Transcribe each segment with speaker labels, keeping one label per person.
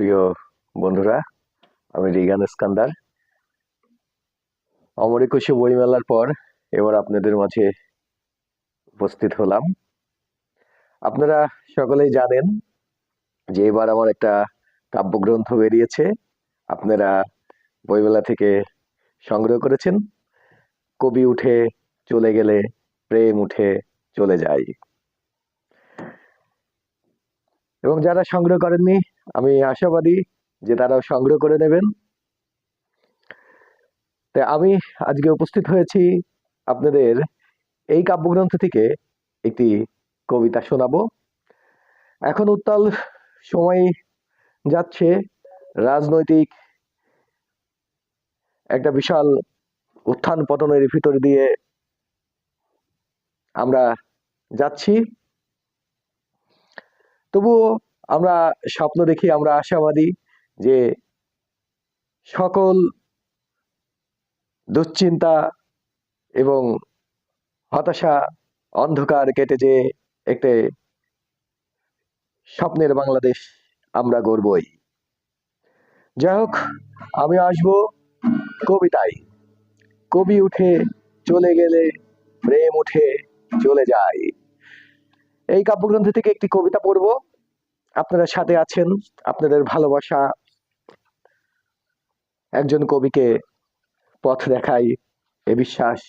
Speaker 1: প্রিয় বন্ধুরা, আমি রিগান ইস্কান্দার। অমর একুশে বইমেলার পর এবার আপনাদের মাঝে উপস্থিত হলাম। আপনারা সকলেই জানেন যে এবার আমার একটা কাব্যগ্রন্থ বেরিয়েছে। আপনারা বইমেলা থেকে সংগ্রহ করেছেন। কবি উঠে চলে গেলে প্রেম উঠে চলে যায়। এবং যারা সংগ্রহ করেননি আমি আশাবাদী যে তারাও সংগ্রহ করে নেবেন। তাই আমি আজকে উপস্থিত হয়েছি আপনাদের এই কাব্যগ্রন্থ থেকে একটি কবিতা শোনাবো। এখন উত্তাল সময় যাচ্ছে, রাজনৈতিক একটা বিশাল উত্থান পতনের ভিতর দিয়ে আমরা যাচ্ছি। তবুও আমরা স্বপ্ন দেখি, আমরা আশাবাদী যে সকল দুশ্চিন্তা এবং হতাশা অন্ধকার কেটে যে একটি স্বপ্নের বাংলাদেশ আমরা গড়বই। যাই হোক, আমি আসব কবিতায়। কবি উঠে চলে গেলে, প্রেম উঠে চলে যায়। এই কাব্যগ্রন্থ থেকে একটি কবিতা পড়ব। আপনারা সাথে আছেন, আপনাদের ভালোবাসা। একজন কবিকে পথ দেখাই, এ বিশ্বাস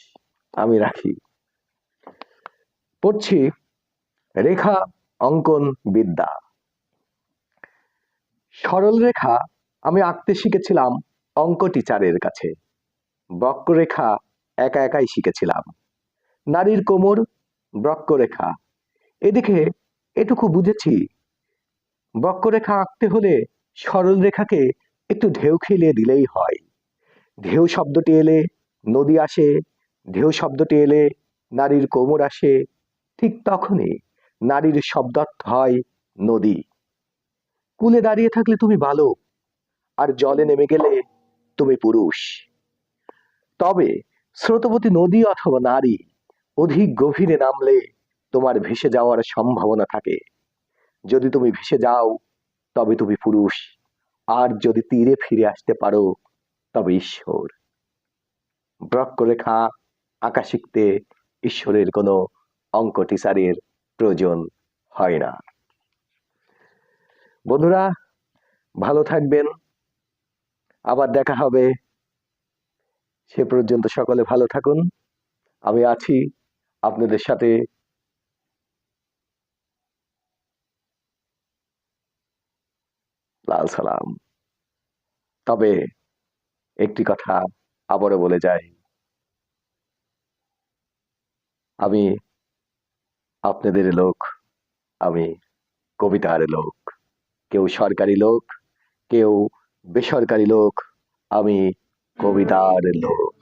Speaker 1: আমি রাখি। পড়ছি রেখা অঙ্কন বিদ্যা। সরল রেখা, আমি আঁকতে শিখেছিলাম অঙ্ক টিচারের কাছে। বক্ররেখা, একা একাই শিখেছিলাম। নারীর কোমর বক্ররেখা। এদিকে এটুকু বুঝেছি বক্ররেখা আঁকতে হলে সরল রেখাকে একটু ঢেউ খেলিয়ে দিলেই হয়। ঢেউ শব্দটি এলে নদী আসে, ঢেউ শব্দটি এলে নারীর কোমর আসে, ঠিক তখনই নারীর শব্দার্থ হয় নদী। কুলে দাঁড়িয়ে থাকলে তুমি বালক আর জলে নেমে গেলে তুমি পুরুষ। তবে স্রোতবতী নদী অথবা নারী অধিক গভীরে নামলে তোমার ভেসে যাওয়ার সম্ভাবনা থাকে। যদি তুমি ভেসে যাও, তবে তুমি পুরুষ। আর যদি তীরে ফিরে আসতে পারো, তবে ঈশ্বর। বক্ররেখা আঁকা শিখতে ঈশ্বরের কোনো অঙ্ক টিচারের প্রয়োজন হয় না। বন্ধুরা, ভালো থাকবেন। আবার দেখা হবে। সে পর্যন্ত সকলে ভালো থাকুন। আমি আছি আপনাদের সাথে সালাম। তবে একটি কথা আবারও বলে যাই। আমি আপনাদের লোক, আমি কবিতার লোক। কেউ সরকারি লোক, কেউ বেসরকারি লোক, আমি কবিতার লোক।